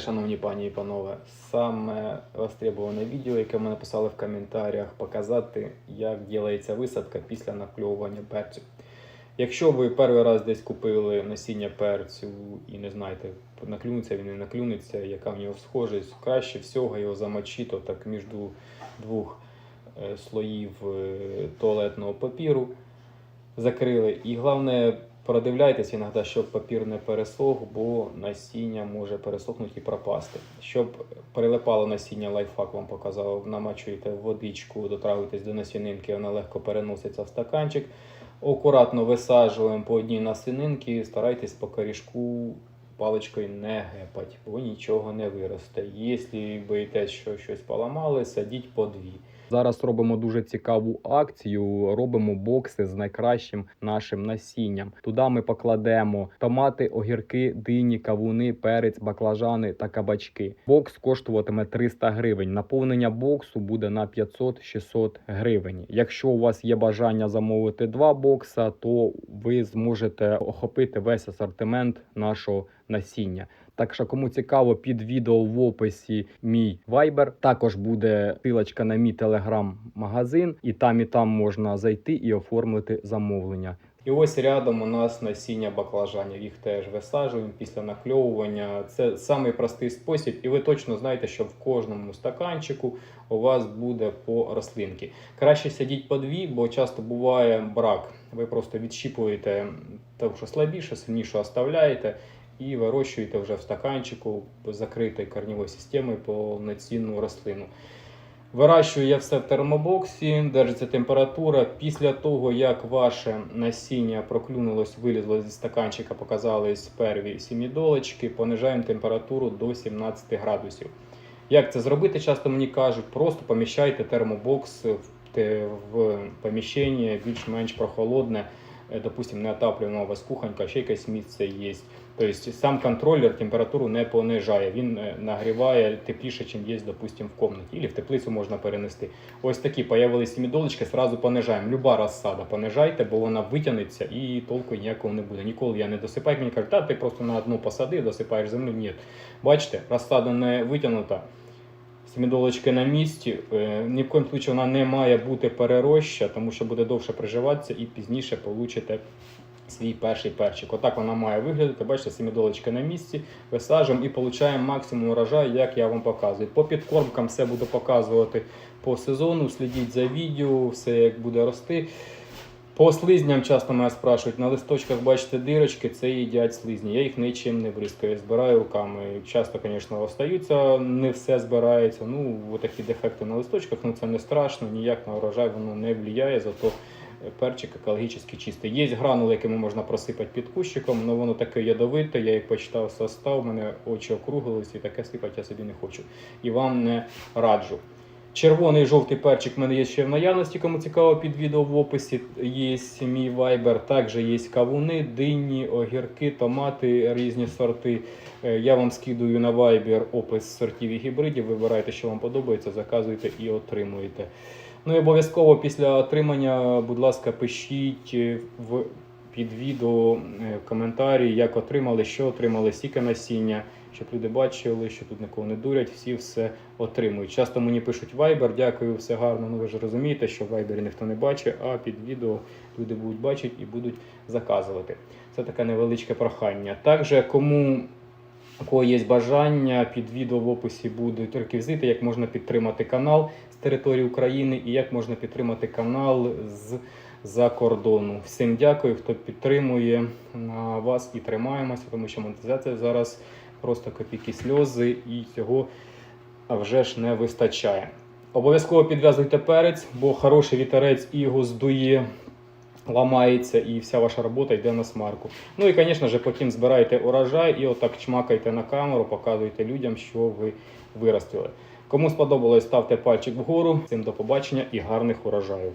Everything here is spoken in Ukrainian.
Шановні пані і панове, саме востребоване відео, яке ми написали в коментарях, показати, як ділається висадка після накльовування перцю. Якщо ви перший раз десь купили насіння перцю і не знаєте, наклюнеться він не наклюнеться, яка в нього схожість, краще всього його замочити так між двох е, слоїв е, туалетного папіру закрили. І головне, продивляйтесь іноді, щоб папір не пересох, бо насіння може пересохнути і пропасти. Щоб прилипало насіння, лайфхак вам показав, намачуєте водичку, дотрагуєтесь до насінинки, вона легко переноситься в стаканчик. Акуратно висаджуємо по одній насінинки, старайтесь по корішку паличкою не гепать, бо нічого не виросте. Якщо боїтесь, що щось поламали, садіть по дві. Зараз робимо дуже цікаву акцію. Робимо бокси з найкращим нашим насінням. Туди ми покладемо томати, огірки, дині, кавуни, перець, баклажани та кабачки. Бокс коштуватиме 300 гривень. Наповнення боксу буде на 500-600 гривень. Якщо у вас є бажання замовити два бокса, то ви зможете охопити весь асортимент нашого насіння. Так що, кому цікаво, під відео в описі мій Viber. Також буде силочка на мій телеграм-магазин, і там і там можна зайти і оформити замовлення. І ось рядом у нас насіння баклажанів. Їх теж висаджуємо після накльовування. Це самий простий спосіб, і ви точно знаєте, що в кожному стаканчику у вас буде по рослинки. Краще сидіть по дві, бо часто буває брак. Ви просто відщіпуєте те, що слабіше, сильніше оставляєте і вирощуєте вже в стаканчику закритою корневою системою повноцінну рослину. Вирощую я все в термобоксі, держиться температура. Після того, як ваше насіння проклюнулось, вилізло зі стаканчика, показались перві сімідолочки, понижаємо температуру до 17 градусів. Як це зробити? Часто мені кажуть, просто поміщайте термобокс в, поміщення більш-менш прохолодне, допустим, не отаплюємо у вас кухонька, ще якесь місце є. Тобто сам контролер температуру не понижає, він е, нагріває тепліше, ніж є, допустим, в кімнаті. Або в теплицю можна перенести. Ось такі появилися сімідолочки, сразу понижаємо. Люба розсада понижайте, бо вона витягнеться і толку ніякого не буде. Ніколи я не досипаю. Мені кажуть, та ти просто на одну посадив, досипаєш землю. Ні. Бачите, розсада не витягнута. Сімідолочки на місці. Е, Ні в коїм вона не має бути перероща, тому що буде довше приживатися і пізніше получите свій перший перчик. Отак вона має виглядати. Бачите, сімідолочка на місці, висаджуємо і отримуємо максимум урожаю, як я вам показую. По підкормкам все буду показувати по сезону. Слідіть за відео, все як буде рости. По слизням часто мене спрашують, на листочках бачите дирочки, це їдять слизні. Я їх нічим не бризкаю, збираю руками. Часто, звісно, остаються, не все збирається. Ну, такі дефекти на листочках, ну це не страшно, ніяк на урожай воно не впливає, зато перчик екологічно чистий. Є гранули, якими можна просипати під кущиком, але воно таке ядовите, я як почитав состав, у мене очі округлились і таке сипати я собі не хочу. І вам не раджу. Червоний жовтий перчик в мене є ще в наявності, кому цікаво під відео в описі. Є мій вайбер, також є кавуни, дині, огірки, томати, різні сорти. Е, Я вам скидую на вайбер опис сортів і гібридів. Вибирайте, що вам подобається, заказуйте і отримуєте. Ну і обов'язково після отримання, будь ласка, пишіть е, в під відео е, коментарі, як отримали, що отримали, стільки насіння, щоб люди бачили, що тут нікого не дурять, всі все отримують. Часто мені пишуть Viber, дякую, все гарно. Ну ви ж розумієте, що в Viber ніхто не бачить, а під відео люди будуть бачити і будуть заказувати. Це таке невеличке прохання. Також кому у кого є бажання, під відео в описі будуть реквізити, як можна підтримати канал з території України і як можна підтримати канал з за кордону. Всім дякую, хто підтримує вас і тримаємося, тому що монетизація зараз просто копійки сльози і цього вже ж не вистачає. Обов'язково підв'язуйте перець, бо хороший вітерець і його здує, ламається, і вся ваша робота йде на смарку. Ну і, звісно ж, потім збирайте урожай і отак чмакайте на камеру, показуйте людям, що ви виростили. Кому сподобалось, ставте пальчик вгору. Всім до побачення і гарних урожаїв.